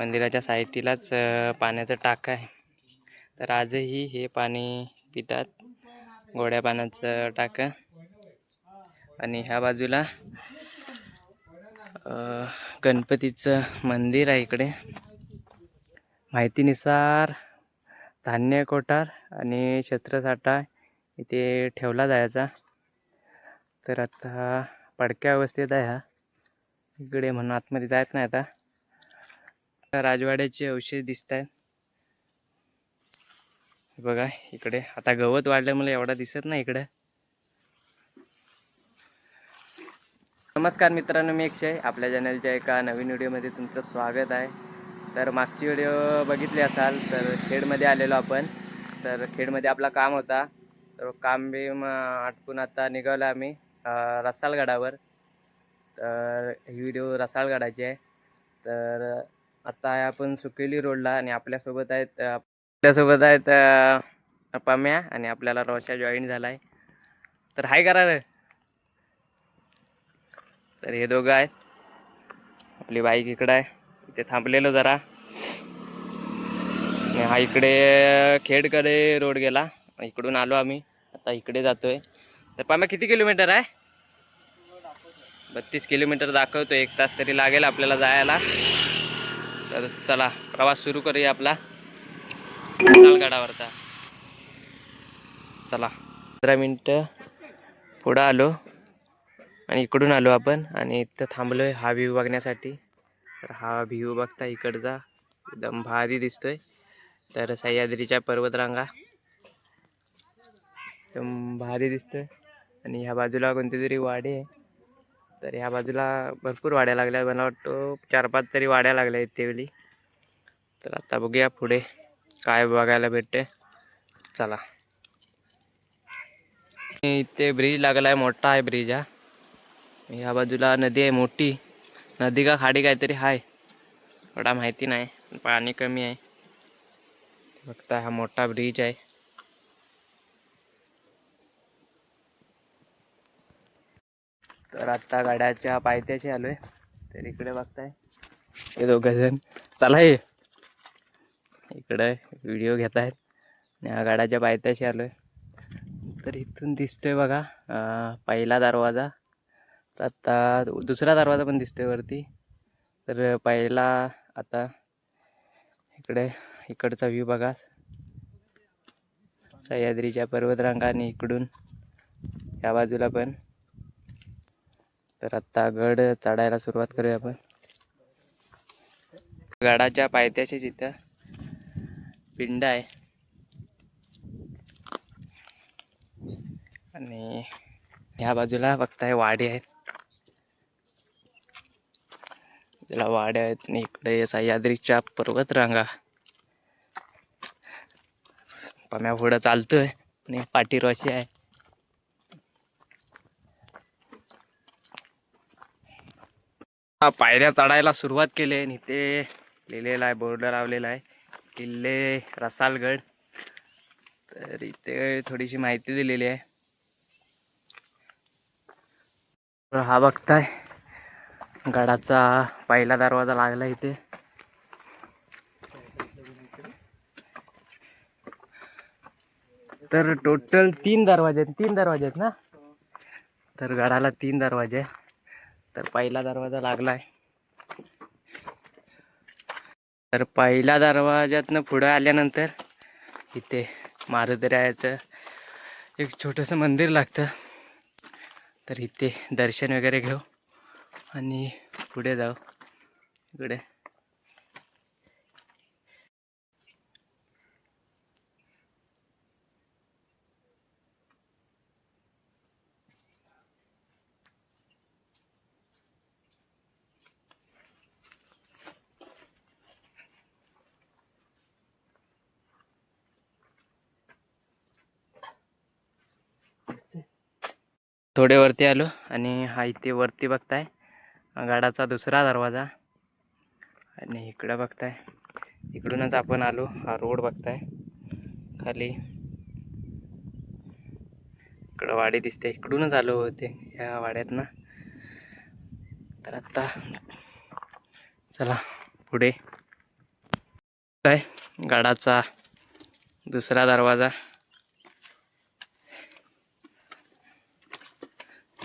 मंदिराच्या साईटीलाच पाण्याचं टाक आहे. तर आजही हे पाणी पितात. गोड्या पाण्याचं टाकं. आणि ह्या बाजूला गणपतीचं मंदिर आहे इकडे. माहितीनुसार धान्य कोठार आणि छत्रसाठा इथे ठेवला जायचा. तर आता पडक्या अवस्थेत आहे हा. इकडे म्हणून आतमध्ये जायत नाही आता. राजवाड्याचे अवशेष दिसत आहेत बघा इकडे. आता गवत वाढल्यामुळे एवढा दिसत नाही इकडे. नमस्कार मित्रांनो मी अक्षय. आपल्या चॅनलच्या एका नवीन व्हिडिओमध्ये तुमचं स्वागत आहे. तर मागची व्हिडिओ बघितली असाल तर खेडमध्ये आलेलो आपण. तर खेडमध्ये आपला काम होता. तर काम बी मग आटपून आता निघालो आम्ही रसाळगडावर तर ही व्हिडिओ रसाळगडाची आहे. तर आता आहे आपण सुकेली रोडला आणि आपल्यासोबत आहेत आपल्यासोबत आहेत पम्या आणि आपल्याला रोशा जॉईन झाला आहे तर हाय करा रे. तर हे दोघं आहेत. आपली बाईक इकडं आहे. इथे थांबलेलो जरा. हा इकडे खेडकडे रोड गेला. इकडून आलो आम्ही. आता इकडे जातोय. तर पाम्या किती किलोमीटर आहे? बत्तीस किलोमीटर दाखवतो एक तास तरी लागेल आपल्याला जायला. तर चला प्रवास सुरू करूया आपला. सालगडावरचा चला पंधरा मिनटं पुढं आलो आणि इकडून आलो आपण आणि इथं थांबलो आहे हा व्ह्यू बघण्यासाठी. तर हा व्ह्यू बघता इकडचा एकदम भारी दिसतोय. तर सह्याद्रीच्या पर्वतरांगा एकदम भारी दिसतोय. आणि ह्या बाजूला कोणती तरी वाडी आहे. तर ह्या बाजूला भरपूर वाड्या लागल्या. मला वाटतं चार पाच तरी वाड्या लागल्या आहेत त्यावेळी तर आता बघूया पुढे काय बघायला भेटते चला. इथे ब्रिज लागला आहे मोठा आहे ब्रिज हा. ह्या बाजूला नदी आहे मोठी. नदी का खाडी काहीतरी आहे थोडा माहिती नाही पाणी कमी आहे. फक्त हा मोठा ब्रिज आहे. तर आता गाड्याच्या पायथ्याशी आलोय. तर इकडे बघताय. हे दोघं जण. चला हे. इकडे व्हिडिओ घेत आहेत आणि गाड्याच्या पायथ्याशी आलोय. तर इथून दिसतोय बघा पहिला दरवाजा. तर आता दुसरा दरवाजा पण दिसतोय वरती. तर पहिला आता इकडे इकडचा व्ह्यू बघा. सह्याद्रीच्या पर्वतरांगा आणि इकडून या बाजूला पण. तर आता गड चढायला सुरुवात करूया आपण. गडाच्या पायथ्याशी जिथं पिंड आहे. आणि ह्या बाजूला बघताय वाडे आहेत. त्याला वाड्या आहेत आणि इकडे सह्याद्रीच्या पर्वतरांगा. पम्या पुढं चालतोय आणि पाठीरोशी आहे. हा, पायऱ्या चढायला सुरुवात केली आहे आणि इथे लिहिलेला आहे बोर्ड लावलेला आहे. किल्ले रसालगड. तर इथे थोडीशी माहिती दिलेली आहे. हा बघताय गडाचा पहिला दरवाजा लागला इथे. तर टोटल तीन दरवाजे आहेत तीन दरवाजे आहेत ना? तर गडाला तीन दरवाजे. आहे. तर पहिला दरवाजा लागलाय. तर पहिल्या दरवाज्यातनं पुढं आल्यानंतर इथे मारुद्रायाचं एक छोटंसं मंदिर लागतं. तर इथे दर्शन वगैरे घेऊ आणि पुढे जाऊ. इकडे. थोडे वरती आलो आणि हा इथे वरती बघताय. गाडाचा दुसरा दरवाजा. आणि इकडं बघताय. इकडूनच आपण आलो. हा रोड बघताय. खाली. इकडं वाडी दिसते. इकडूनच आलो होते ह्या वाड्यातनं. तर आत्ता चला पुढे. काय? गाडाचा दुसरा दरवाजा.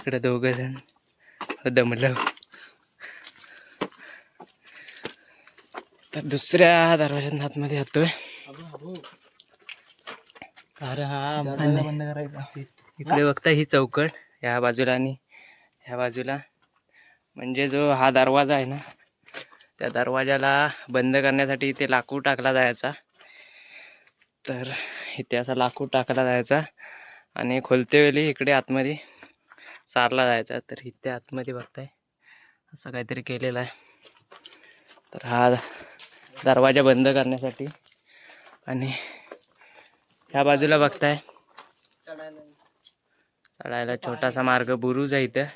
इकडे दोघ जण. दमलं. तर दुसऱ्या दरवाज्यात आतमध्ये येतोय. अरे हा बंद बंद करायचा. इकडे बघता ही चौकट ह्या बाजूला आणि ह्या बाजूला. म्हणजे जो हा दरवाजा आहे ना त्या दरवाजाला बंद करण्यासाठी इथे लाकूड टाकला जायचा. तर इथे असा लाकूड टाकला जायचा. आणि खोलते वेळी इकडे आतमध्ये सारला जायचा तर इथे आतमध्ये बघताय. असं काहीतरी केलेलं आहे. तर हा दरवाजा बंद करण्यासाठी आणि ह्या बाजूला बघताय. चढायला छोटासा मार्ग बुरुज आहे इथं.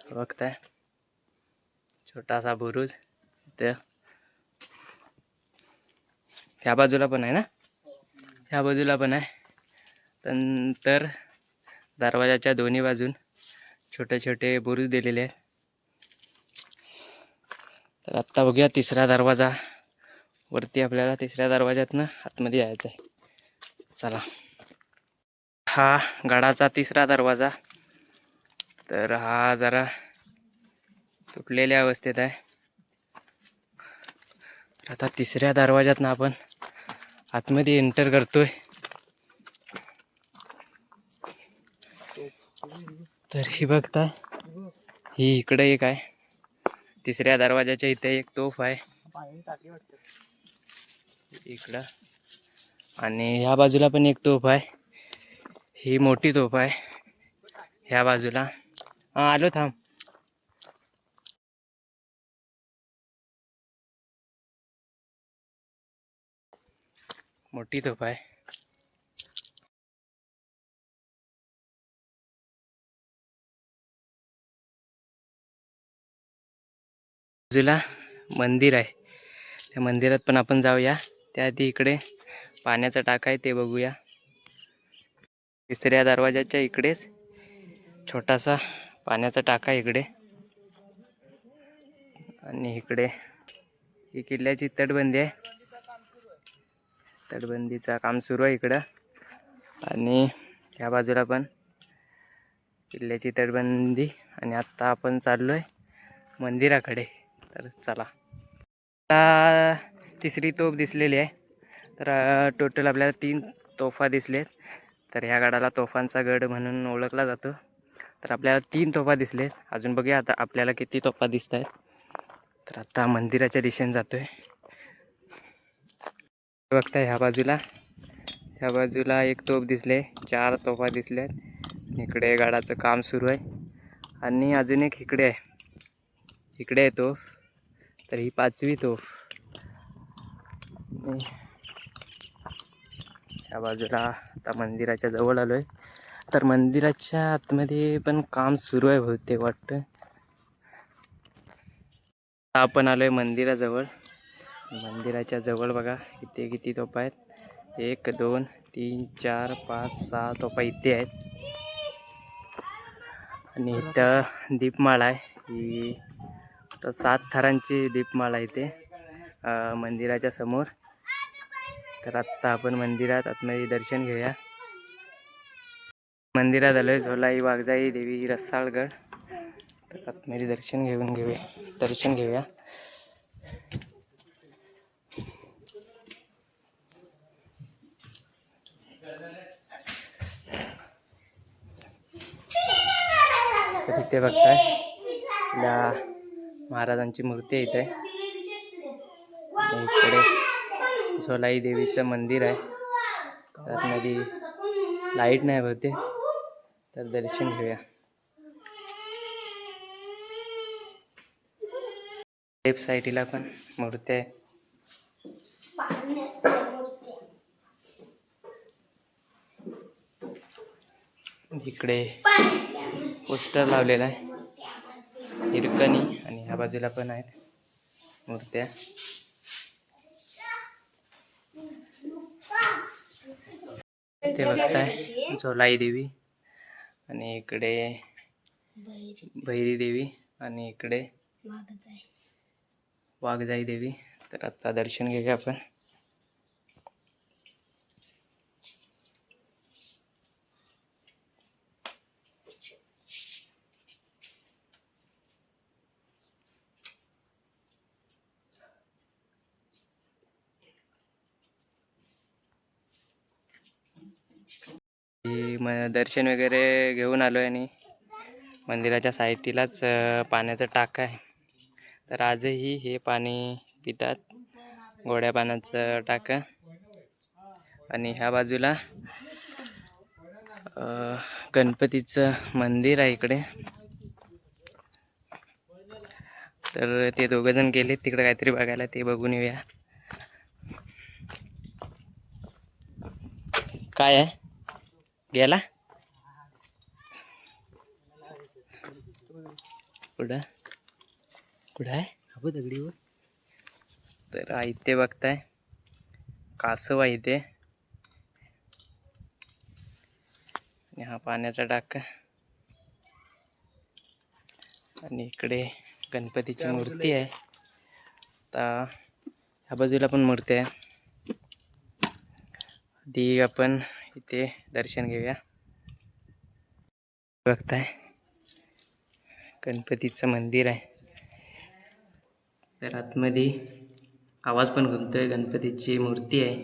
तर बघताय. छोटासा बुरुज इथं. ह्या बाजूला पण आहे ना? ह्या बाजूला पण आहे. नंतर दरवाजाच्या दोन्ही बाजून छोटे छोटे बुरुज दिलेले आहेत. तर आत्ता बघूया तिसरा दरवाजा. वरती आपल्याला तिसऱ्या दरवाज्यातनं आतमध्ये यायचं आहे. चला. हा गडाचा तिसरा दरवाजा. तर हा जरा तुटलेल्या अवस्थेत आहे. आता तिसऱ्या दरवाज्यातनं आपण आतमध्ये एंटर करतोय. तर ही बघताय ही इकडे एक आहे. तिसऱ्या दरवाजाच्या इथे एक तोफ आहे. इकडं. आणि ह्या बाजूला पण एक तोफ आहे. ही मोठी तोफ आहे. ह्या बाजूला. हा आलो थांब. मोठी तोफ आहे. बाजूला मंदिर आहे. त्या मंदिरात पण आपण जाऊया. त्याआधी इकडे पाण्याचा टाका आहे ते बघूया. तिसऱ्या दरवाजाच्या इकडेच छोटासा पाण्याचा टाका आहे इकडे. आणि इकडे ही किल्ल्याची तटबंदी आहे. तटबंदीचं काम सुरू आहे इकडं. आणि ह्या बाजूला पण किल्ल्याची तटबंदी. आणि आत्ता आपण चाललो आहे मंदिराकडे. तर चला. आता तिसरी तोफ दिसलेली आहे. तर टोटल आपल्याला तीन तोफा दिसलेत. तर ह्या गडाला तोफांचा गड म्हणून ओळखला जातो. तर आपल्याला तीन तोफा दिसले अजून बघूया आता आपल्याला किती तोफा दिसत आहेत तर आता मंदिराच्या दिशेने आहे बघताय ह्या बाजूला. ह्या बाजूला एक तोफ दिसले. चार तोफा दिसल्यात इकडे गडाचं काम सुरू आहे. आणि अजून एक इकडे आहे. इकडे आहे तोफ. तर ही पाचवी तोफ. ह्या बाजूला आता मंदिराच्या जवळ आलो आहे तर मंदिराच्या आतमध्ये पण काम सुरू आहे बहुतेक वाटतं. आपण आलो आहे मंदिराजवळ. मंदिराच्या जवळ बघा इथे किती तोपा आहेत? एक दोन तीन चार पाच सहा तोपा इथे आहेत. आणि इथं दीपमाळ आहे. ही तर सात थरांची दीपमाळा इथे मंदिराच्या समोर. तर आत्ता आपण मंदिरात आतमध्ये दर्शन घेऊया. मंदिरात आलोय झोलाई वाघजाई देवी रसाळगड. तर आतमध्ये दर्शन घेऊन घेऊया. दर्शन घेऊया. तर इथे बघताय महाराजांची मूर्ती आहे इथे. इकडे झोलाई देवीचं मंदिर आहे. त्यातमध्ये लाइट नाही बहुते तर दर्शन घेऊया. लेफ्ट साईडला पण मूर्ती आहे. इकडे पोस्टर लावलेला आहे. हिरकणी. ह्या बाजूला पण आहेत मूर्त्या. ते बघताय झोलाई देवी आणि इकडे भैरी देवी आणि इकडे वाघजाई देवी. तर आता दर्शन घेऊया आपण. मग दर्शन वगैरे घेऊन आलो आहे आणि मंदिराच्या साईडलाच पाण्याचं टाक आहे. तर आजही हे पाणी पितात गोड्या पाण्याचं टाकं. आणि ह्या बाजूला गणपतीचं मंदिर आहे इकडे. तर ते दोघंजण गेले तिकडे काहीतरी बघायला ते बघून येऊया. काय आहे? गेला? कुठं? कुठं आहे? दगडीवर. तर आ, इथे बघताय. कासव आहे आणि हा पाण्याचा टाका आणि इकडे गणपतीची मूर्ती आहे. आता ह्या बाजूला पण मूर्ती आहे. आधी आपण इथे दर्शन घेऊया. बघताय. गणपतीचं मंदिर आहे. तर आतमध्ये आवाज पण घुमतोय. गणपतीची मूर्ती आहे.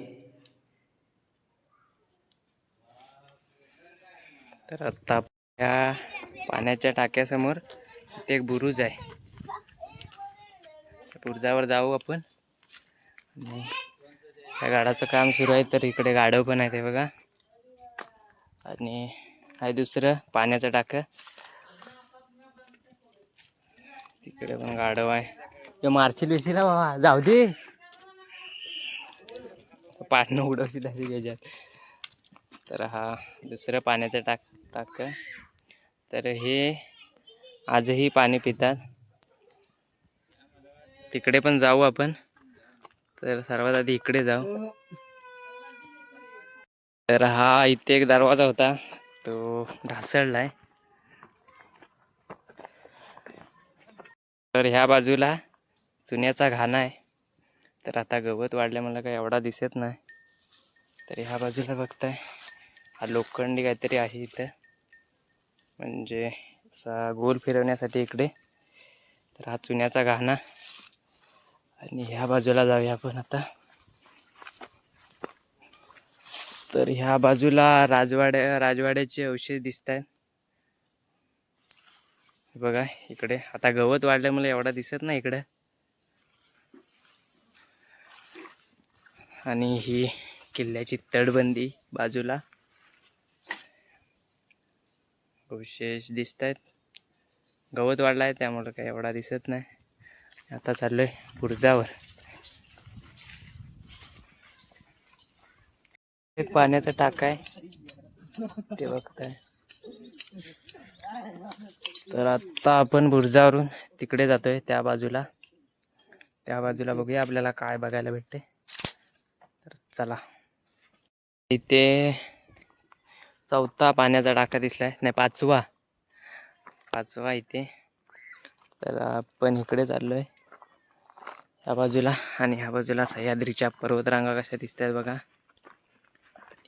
तर आता या पाण्याच्या टाक्यासमोर इथे एक बुरुज आहे. बुरुजावर जाऊ आपण. आणि त्या गाडाचं काम सुरू आहे तर इकडे गाडव पण आहे ते बघा. आणि आहे दुसरं पाण्याचं टाकं तिकडे पण गाडव आहे. ते मारशील बिरशील हा बाबा जाऊ दे. पाटणं उडवशील अशी त्याच्यात तर हा दुसरं पाण्याचं टाक टाक. तर हे आजही पाणी पितात. तिकडे पण जाऊ आपण. तर सर्वात आधी इकडे जाऊ. तर हा इथे एक दरवाजा होता. तो ढासळलाय. तर ह्या बाजूला चुन्याचा घाणा आहे. तर आता गवत वाढल्या मला काही एवढा दिसत नाही. तर ह्या बाजूला बघताय हा लोखंडी काहीतरी आहे इथं. म्हणजे असा गोल फिरवण्यासाठी इकडे. तर हा चुन्याचा घाणा. आणि ह्या बाजूला जाऊया आपण आता. तर ह्या बाजूला राजवाड्या राजवाड्याचे अवशेष दिसत आहेत बघा इकडे. आता गवत वाढल्यामुळे एवढा दिसत नाही इकडे. आणि ही किल्ल्याची तटबंदी बाजूला. अवशेष दिसत आहेत गवत वाढला आहे त्यामुळे काही एवढा दिसत नाही. आता चाललोय पुरजावर एक पाण्याचा टाका आहे. ते बघताय. तर आता आपण बुरजावरून तिकडे जातोय त्या बाजूला. त्या बाजूला बघूया आपल्याला काय बघायला भेटते. तर चला. इथे चौथा पाण्याचा टाका दिसलाय. नाही पाचवा. पाचवा इथे. तर आपण इकडे चाललोय. ह्या बाजूला आणि ह्या बाजूला सह्याद्रीच्या पर्वतरांगा कशा दिसत आहेत बघा.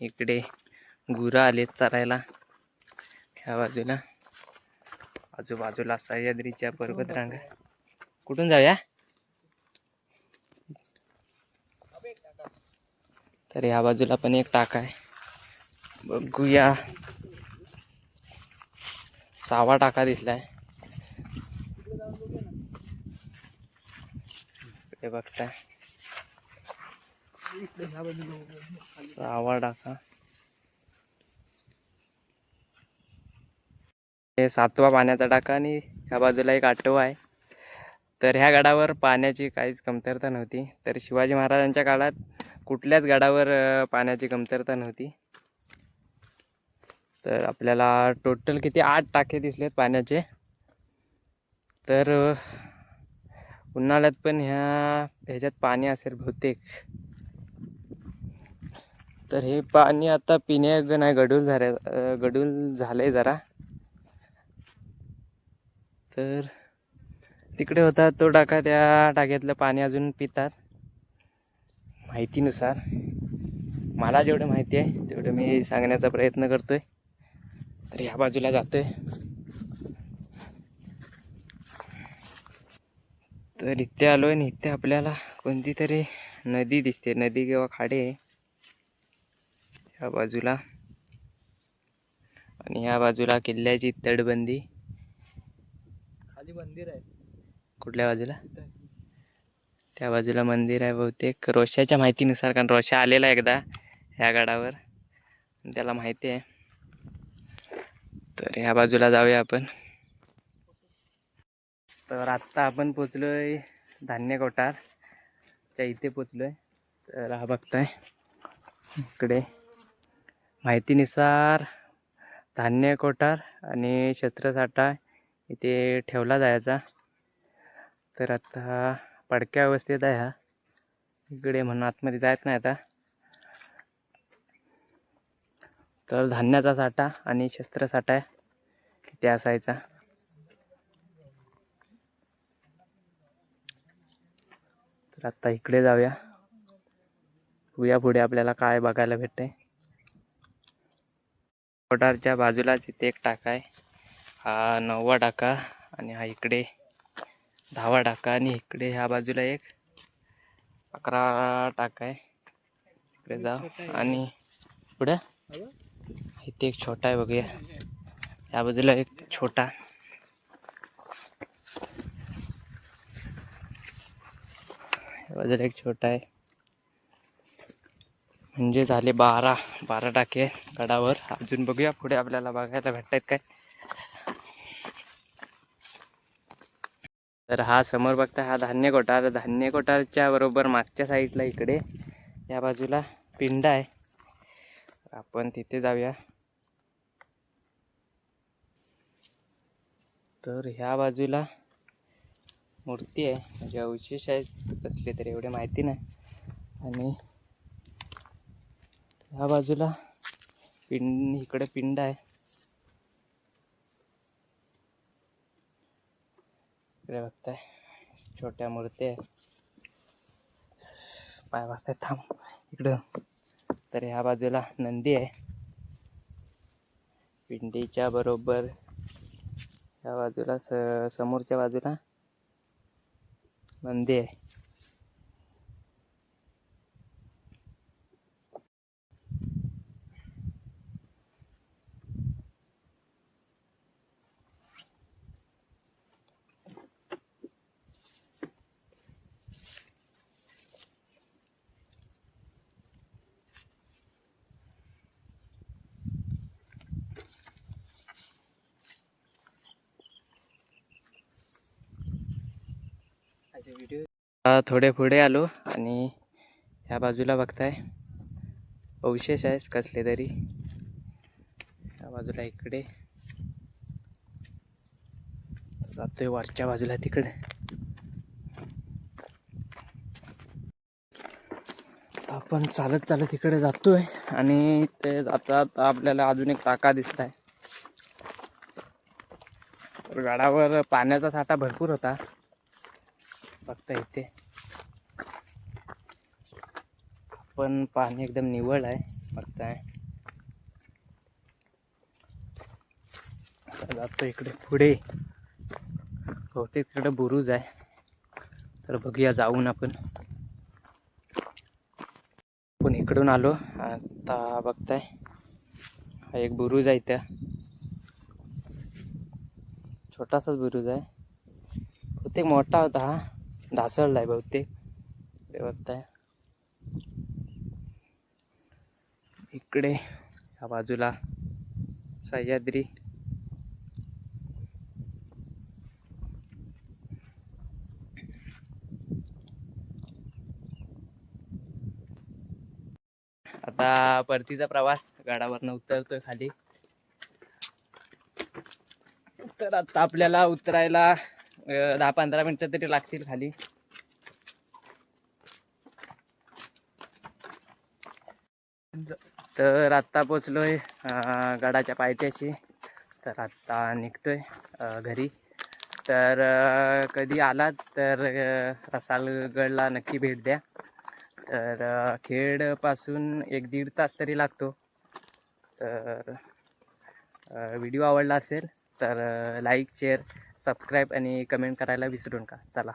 इकडे गुरं आलेत चरायला. ह्या बाजूला. आजूबाजूला सह्याद्रीच्या पर्वतरांगा कुठून जाऊया? तर ह्या बाजूला पण एक टाका आहे. बघूया. सहावा टाका दिसलाय. बघताय. सहावा डाका हे सातवा पाण्याचा टाका आणि ह्या बाजूला एक आठवा आहे. तर ह्या गडावर पाण्याची काहीच कमतरता नव्हती. तर शिवाजी महाराजांच्या काळात कुठल्याच गडावर पाण्याची कमतरता नव्हती. तर आपल्याला टोटल किती? आठ टाके दिसलेत पाण्याचे. तर उन्हाळ्यात पण ह्या ह्याच्यात पाणी असेल बहुतेक. तर हे पाणी आता पिण्यायोग्य नाही गडूल झाले गडूल झाले जरा. तर तिकडे होता तो टाका त्या टाक्यातलं पाणी अजून पितात. माहितीनुसार. मला जेवढं माहिती आहे तेवढं मी सांगण्याचा प्रयत्न करतोय. तर ह्या बाजूला जातोय. तर इथे आलोय आणि इथे आपल्याला कोणती तरी नदी दिसते. नदी किंवा खाडी आहे. ह्या बाजूला. आणि ह्या बाजूला किल्ल्याची तटबंदी. खाली मंदिर आहे. कुठल्या बाजूला? त्या बाजूला मंदिर आहे बहुतेक. रोशाच्या माहितीनुसार कारण रोशा आलेला आहे एकदा ह्या गडावर. त्याला माहिती आहे. तर ह्या बाजूला जाऊया आपण. तर आत्ता आपण पोचलोय धान्य कोठारच्या इथे पोचलोय. तर हा बघताय. इकडे. माहितीनुसार धान्य कोठार आणि छत्रसाठा इथे ठेवला जायचा. तर आता पडक्या अवस्थेत आहे हा. इकडे म्हणून आतमध्ये जायत नाही आता. तर धान्याचा साठा आणि शस्त्रसाठा इथे असायचा तर आत्ता इकडे जाऊया. पुढे आपल्याला काय बघायला भेटतंय. कोटारच्या बाजूलाच इथे एक टाका आहे. हा नववा टाका आणि हा इकडे दहावा टाका आणि इकडे ह्या बाजूला एक अकरा टाका आहे. इकडे जा आणि पुढे इथे एक छोटा आहे बघूया. या बाजूला एक छोटा. बाजूला एक छोटा आहे. म्हणजे झाले बारा बारा टाके गडावर. अजून बघूया पुढे आपल्याला बघायला भेटतायत काय. तर हा समोर बघता हा धान्य कोठार. धान्य कोठारच्या बरोबर मागच्या साईडला इकडे या बाजूला पिंड आहे. आपण तिथे जाऊया. तर ह्या बाजूला मूर्ती आहे. म्हणजे अवशेष आहेत. कसले तरी एवढे माहिती नाही. आणि ह्या बाजूला पिंड इकडे पिंड आहे. इकडे बघताय छोट्या मूर्ती आहेत. पाय वाजताय थांब. इकडं. तर ह्या बाजूला नंदी आहे. पिंडीच्या बरोबर ह्या बाजूला स समोरच्या बाजूला नंदी आहे. थोडे पुढे आलो आणि ह्या बाजूला बघताय. अवशेष आहे कसले तरी. ह्या बाजूला इकडे. जातोय वरच्या बाजूला तिकडे. आपण चालत चालत इकडे जातोय आणि ते जातात आपल्याला अजून एक टाका दिसत आहे गडावर पाण्याचा साठा भरपूर होता. बघता इथे. पण पाणी एकदम निवळ आहे बघताय. जातो इकडे पुढे. बहुतेक तिकडे बुरुज आहे. तर बघूया जाऊन आपण. आपण इकडून आलो आता बघताय. हा एक बुरुज आहे त्या छोटासाच बुरुज आहे. बहुतेक मोठा होता हा. ढासळला आहे बहुतेक. ते बघताय इकडे ह्या बाजूला सह्याद्री. आता परतीचा प्रवास गडावरनं उतरतोय खाली. तर आता आपल्याला उतरायला दहा पंधरा मिनटं तरी लागतील खाली. तर आत्ता पोचलोय गडाच्या पायथ्याशी. तर आत्ता निघतोय घरी. तर कधी आलात तर रसालगडला नक्की भेट द्या. तर खेडपासून एक दीड तास तरी लागतो. तर व्हिडिओ आवडला असेल तर लाईक शेअर सबस्क्राईब आणि कमेंट करायला विसरू नका. चला.